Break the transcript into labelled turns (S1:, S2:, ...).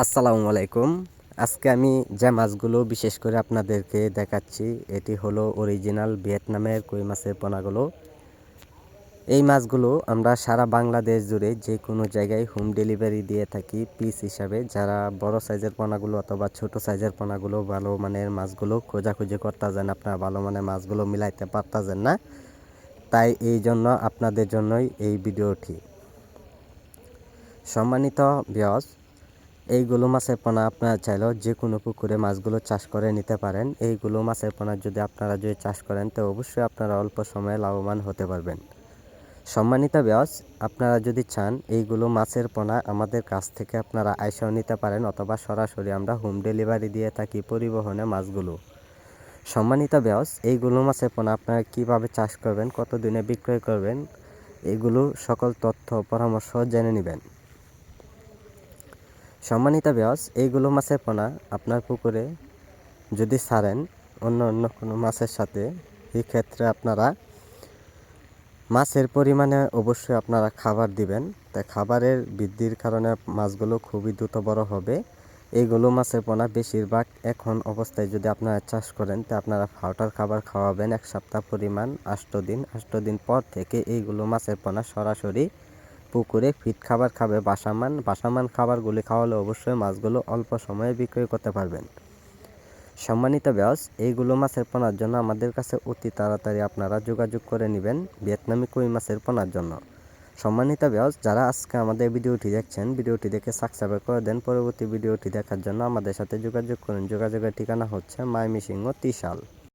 S1: আসসালামু আলাইকুম। আজকে আমি যে মাছগুলো বিশেষ করে আপনাদেরকে দেখাচ্ছি, এটি হলো অরিজিনাল ভিয়েতনামের কই মাছের পোনাগুলো। এই মাছগুলো আমরা সারা বাংলাদেশ জুড়ে যে কোনো জায়গায় হোম ডেলিভারি দিয়ে থাকি পিস হিসাবে। যারা বড় সাইজের পোনাগুলো অথবা ছোট সাইজের পোনাগুলো ভালো মানের মাছগুলো খোঁজাখুঁজি করতেছেন, আপনারা ভালো মানের মাছগুলো মিলাইতে পারতেছেন না। তাই এই জন্য আপনাদের জন্যই এই ভিডিওটি। সম্মানিত বিয়স এইগুলো মাছের পোনা আপনারা চাইলেও যে কোনো পুকুরে মাছগুলো চাষ করে নিতে পারেন। এইগুলো মাছের পোনা যদি আপনারা যদি চাষ করেন, তো অবশ্যই আপনারা অল্প সময়ে লাভবান হতে পারবেন। সম্মানিত ব্যাস আপনারা যদি চান এইগুলো মাছের পোনা আমাদের কাছ থেকে আপনারা আইসাও নিতে পারেন অথবা সরাসরি আমরা হোম ডেলিভারি দিয়ে থাকি পরিবহনে মাছগুলো। সম্মানিত ব্যাস এইগুলো মাছের পোনা আপনারা কীভাবে চাষ করবেন কত দিনে বিক্রয় করবেন, এগুলো সকল তথ্য পরামর্শ জেনে নেবেন। সম্মানিত ব্যাস এইগুলো মাছের পোনা আপনার পুকুরে যদি ছাড়েন, অন্য অন্য কোনো মাছের সাথে, এই ক্ষেত্রে আপনারা মাছের পরিমাণে অবশ্যই আপনারা খাবার দিবেন। তাই খাবারের বৃদ্ধির কারণে মাছগুলো খুবই দ্রুত বড় হবে। এইগুলো মাছের পোনা বেশিরভাগ এখন অবস্থায় যদি আপনারা চাষ করেন, তা আপনারা ফাউটার খাবার খাওয়াবেন এক সপ্তাহ পরিমাণ, আষ্ট দিন আষ্ট দিন পর থেকে এইগুলো মাছের পোনা সরাসরি পুকুরে ফিট খাবার খাবে। বাসামান বাসামান খাবারগুলি খাওয়ালে অবশ্যই মাছগুলো অল্প সময়ে বিক্রয় করতে পারবেন। সম্মানিত ব্যাস এইগুলো মাছের পোনার জন্য আমাদের কাছে অতি তাড়াতাড়ি আপনারা যোগাযোগ করে নেবেন ভিয়েতনামি কই মাছের পোনার জন্য। সম্মানিত ব্যাস যারা আজকে আমাদের ভিডিওটি দেখছেন, ভিডিওটি দেখে সাবস্ক্রাইব করে দেন। পরবর্তী ভিডিওটি দেখার জন্য আমাদের সাথে যোগাযোগ করুন। যোগাযোগের ঠিকানা হচ্ছে মাইমিসিংহ ত্রিশাল।